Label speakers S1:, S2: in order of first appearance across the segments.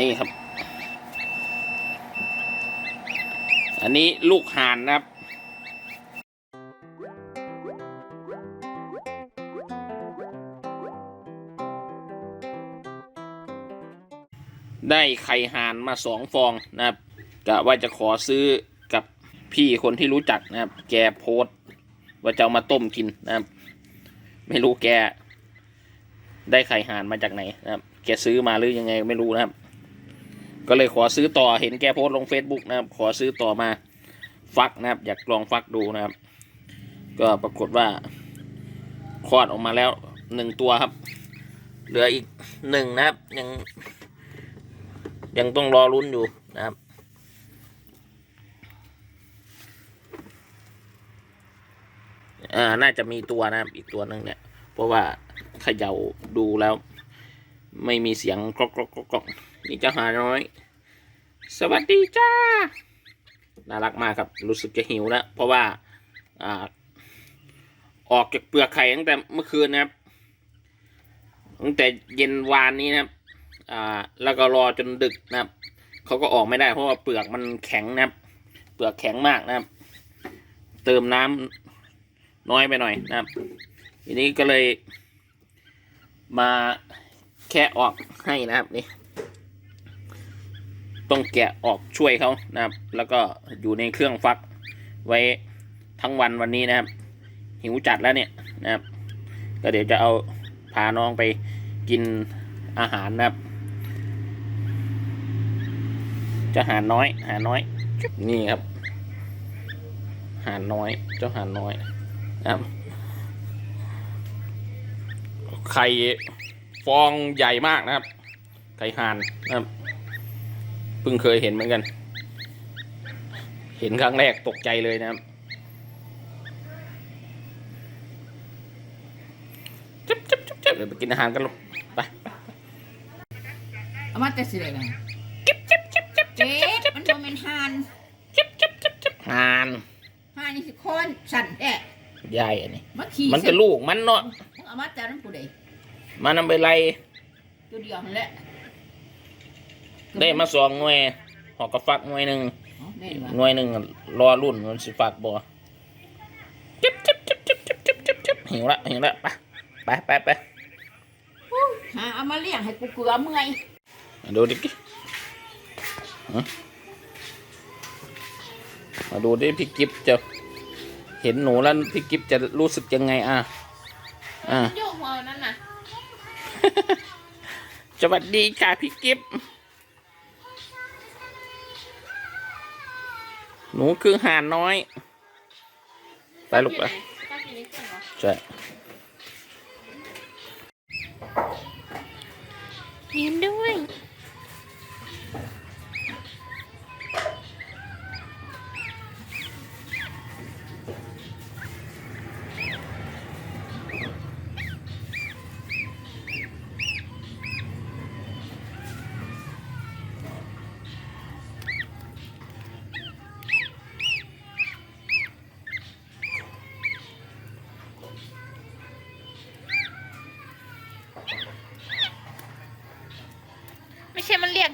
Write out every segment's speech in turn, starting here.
S1: นี่ครับ อันนี้ลูกห่านนะครับได้ไข่ห่านมาสองฟองนะครับกะว่าจะขอซื้อกับพี่คนที่รู้จักนะครับ แกโพสว่าจะามาต้มกินนะครับ ไม่รู้แก ได้ไข่ห่านมาจากไหนนะครับ แกซื้อมาหรือยังไงไม่รู้นะครับ ก็เลยขอซื้อต่อเห็นแกโพสต์ลง Facebook นะครับ ขอซื้อต่อมาฟักนะครับ อยากลองฟักดูนะครับ ก็ปรากฏว่าคลอดออกมาแล้วหนึ่งตัวครับ เหลืออีกหนึ่งนะครับ ยัง ยังต้องรอลุ้นอยู่นะครับอ่าน่าจะมีตัวนะครับอีกตัวหนึ่งเนี่ย เพราะว่าเขย่าดูแล้ว ไม่มีเสียงกรอกกรอกกรอกกรอก นี่เจ้าหาน้อย สวัสดีจ้า น่ารักมากครับ รู้สึกจะหิวแล้ว เพราะว่าอ่าออกจากเปลือกไข่ตั้งแต่เมื่อคืนนะครับ ตั้งแต่เย็นวานนี้นะครับ อ่า แล้วก็รอจนดึกนะครับ เขาก็ออกไม่ได้เพราะว่าเปลือกมันแข็งนะครับ เปลือกแข็งมากนะครับ เติมน้ำน้อยไปหน่อยนะครับ ทีนี้ก็เลยมาแค่ออกให้นะครับนี่ ต้องแกะออกช่วยเขานะครับ แล้วก็อยู่ในเครื่องฟักไว้ทั้งวันวันนี้นะครับ หิวจัดแล้วเนี่ยนะครับ ก็เดี๋ยวจะเอาพาน้องไปกินอาหารนะครับ จะหาน้อย หาน้อย นี่ครับ หาน้อย เจ้าหาน้อยนะครับไข่ฟองใหญ่มากนะครับ ไข่ห่านนะครับ เพิ่งเคยเห็นเหมือนกัน เห็นครั้งแรกตกใจเลยนะครับจุ๊บจุ๊บจุ๊บจุ๊บเดี๋ยวไปกินอาหารกันลูกไป
S2: เอามาแต่สิเลยนะ
S1: จิ๊บจิ๊บจิ๊บจิ๊บ
S2: เจ๊
S1: จิ๊บ
S2: มัน
S1: จิ๊บ
S2: บ่แม่นหาน
S1: จิ๊บจิ๊บจิ๊บจิ๊บห่าน
S2: หานนี่สิคนสั่นแท้
S1: ใหญ่อันนี้
S2: มาขี่
S1: มันก็ลูกมันเนาะ
S2: มึงเอามาแต่น้ำผู้ใด
S1: มันนำไปไล่
S2: ตัวเดียวนั่นแหละ
S1: ได้มาสองหน่วยหอกกระฟักหน่วยหนึ่ง
S2: อ๋อแน่นว่ะ
S1: หน่วยหนึ่งรอรุ่นมันสิฟักบ่จิ๊บจิ๊บจิ๊บจิ๊บจิ๊บจิ๊บจิ๊บจิ๊บหิวละหิวละไปไปไปไป
S2: หาเอามาเลี้ยงให้กูเกลือเมื่อย
S1: มาดูดิฮะมาดูดิพี่กิฟจะเห็นหนูแล้วพี่กิฟจะรู้สึกยังไงอะอะ
S3: โยกหัวนั่นน่ะ
S1: สวัสดีค่ะพี่กิฟ หนูคือห่านน้อย ไปลูกไป
S3: ใช่ยิ้มด้วย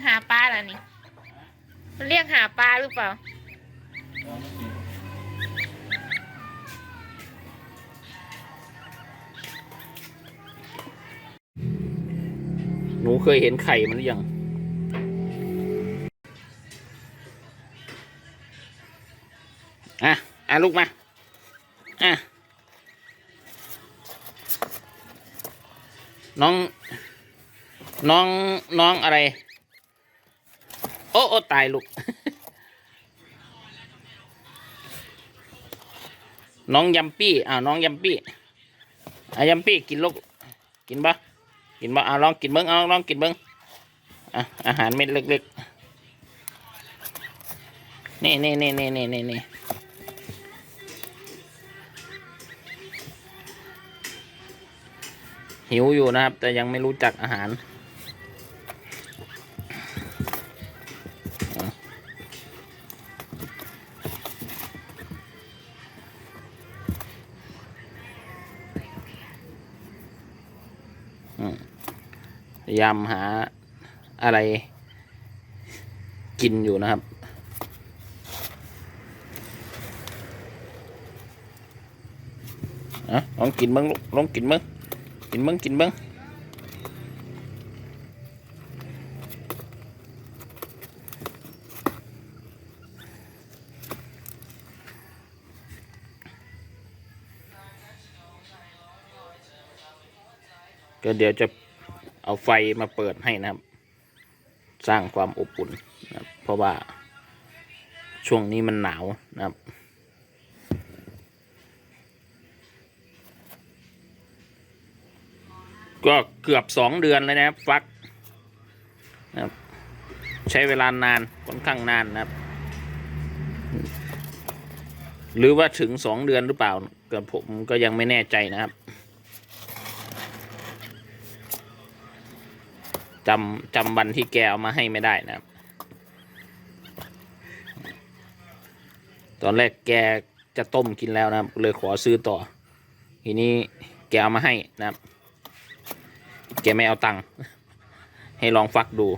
S3: หาปลาเหรนี่มันเรียกหาปลาหรือเปล่า
S1: หนูเคยเห็นไข่มันหรือยัง อะ อะลูกมา อะ น้อง น้อง น้องอะไร โอ้โอ้ตายลูก น้องยัมปี้อ่าน้องยัมปี้อะยัมปี้กินลูก กินปะกินปะอะลองกินเบิ้งเอาลองกินเบิ้งอะอาหารเม็ดเล็กๆนี่นี่นี่นี่นี่นี่นี่หิวอยู่นะครับ แต่ยังไม่รู้จักอาหาร ยายามหาอะไรกินอยู่นะครับอะลองกินบ้างลูกลองกินบ้างกินบ้างกินบ้างก็เดี๋ยวจะ เอาไฟมาเปิดให้นะครับ สร้างความอบอุ่นนะครับเพราะว่าช่วงนี้มันหนาวนะครับ ก็เกือบสองเดือนเลยนะครับฟักนะครับ ใช้เวลานานค่อนข้างนานนะครับ หรือว่าถึงสองเดือนหรือเปล่าเกิดผมก็ยังไม่แน่ใจนะครับ จำจำวันที่แกเอามาให้ไม่ได้นะครับ ตอนแรกแกจะต้มกินแล้วนะครับ เลยขอซื้อต่อ ทีนี้แกเอามาให้นะครับ แกไม่เอาตังค์ให้ลองฟักดู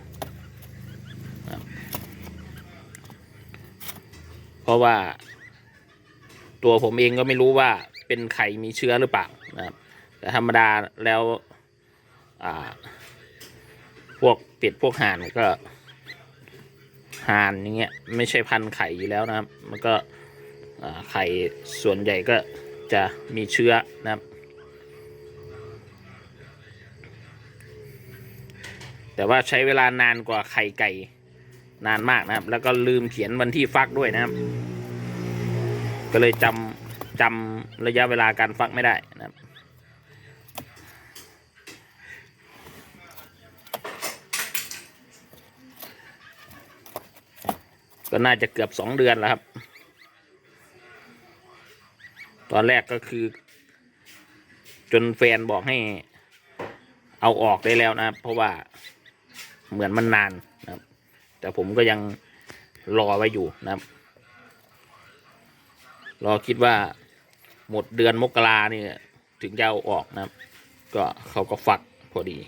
S1: เพราะว่าตัวผมเองก็ไม่รู้ว่าเป็นไข่มีเชื้อหรือเปล่านะครับ แต่ธรรมดาแล้วอ่า พวกเป็ดพวกห่านก็ห่านอย่างเงี้ยไม่ใช่พันไข่อยู่แล้วนะครับ มันก็ไข่ส่วนใหญ่ก็จะมีเชื้อนะครับ แต่ว่าใช้เวลานานกว่าไข่ไก่นานมากนะครับ แล้วก็ลืมเขียนวันที่ฟักด้วยนะครับ ก็เลยจำจำระยะเวลาการฟักไม่ได้นะครับ ก็น่าจะเกือบสองเดือนแล้วครับ ตอนแรกก็คือ จนแฟนบอกให้ เอาออกได้แล้วนะครับ เพราะว่าเหมือนมันนานนะครับ แต่ผมก็ยังรอไว้อยู่นะครับ รอคิดว่าหมดเดือนมกราเนี่ยถึงจะเอาออกนะครับ ก็เขาก็ฟักพอดี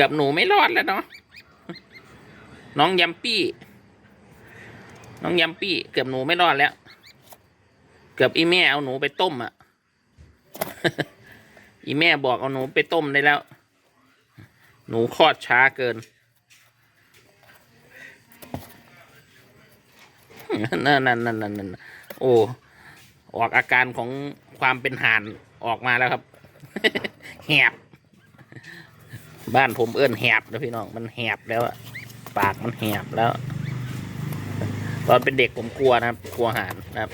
S1: กือบหนูไม่รอดแล้วเนาะน้องยำปี้ น้องยำปี้ เกือบหนูไม่รอดแล้ว เกือบอีแม่เอาหนูไปต้มอะ อีแม่บอกเอาหนูไปต้มได้แล้ว หนูคลอดช้าเกินนั่นนั่นนั่นนั่นนั่นโอ้ออกอาการของความเป็นห่านออกมาแล้วครับ แหบ บ้านผมเอื้อนแหบนะพี่น้องมันแหบแล้วอะปากมันแหบแล้ว ตอนเป็นเด็กผมกลัวนะครับ กลัวห่านนะครับ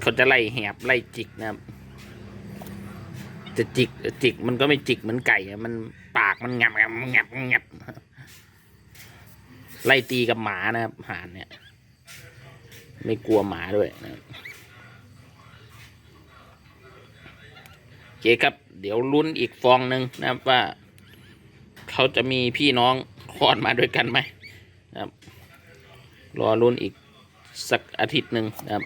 S1: เขาจะไล่แหบไล่จิกนะครับ จะจิกจิกมันก็ไม่จิกเหมือนไก่อะมันปากมันงับงับงับงับไล่ตีกับหมานะครับห่านเนี่ย ไม่กลัวหมาด้วยนะครับโอ เคครับ เดี๋ยวลุ้นอีกฟองหนึ่งนะครับว่า เขาจะมีพี่น้องคลอดมาด้วยกันไหมนะครับ รอลุ้นอีกสักอาทิตย์หนึ่งนะครับ